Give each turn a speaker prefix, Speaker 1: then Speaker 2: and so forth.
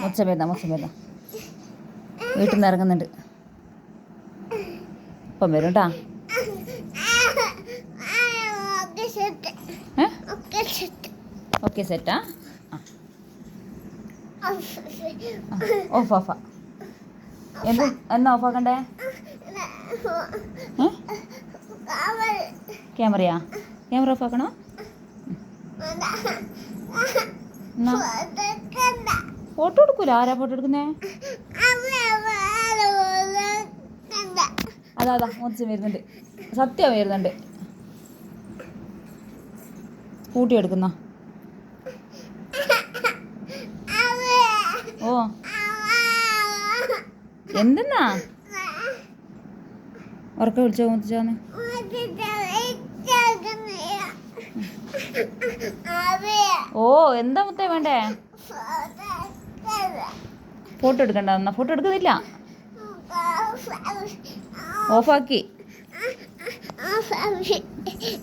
Speaker 1: മുച്ച പേരുന്ന വീട്ടിൽ നിന്ന് ഇറങ്ങുന്നുണ്ട്. ഇപ്പം വരും കേട്ടാ ഓക്കെ സെറ്റാ? ഓഫ് ഓഫാ എന്ത് എന്നാ ഓഫാക്കണ്ടേ ക്യാമറയാ? Camera off ആക്കണോ? എന്നാ? ഫോട്ടോ എടുക്കൂല? ആരാ ഫോട്ടോ എടുക്കുന്നേ? അതാ അതാ മുറിച്ച് വരുന്നുണ്ട്. സത്യം വരുന്നുണ്ട്. സ്കൂട്ടി എടുക്കുന്ന. ഓ. എന്തെന്നാ? ഉറക്ക വിളിച്ചോ മോദിച്ചാന്ന് ഓ എന്താ മുത്തേ വേണ്ടേ? ഫോട്ടോ എടുക്കണ്ട ഫോട്ടോ എടുക്കുന്നില്ല. ഓഫാക്കി.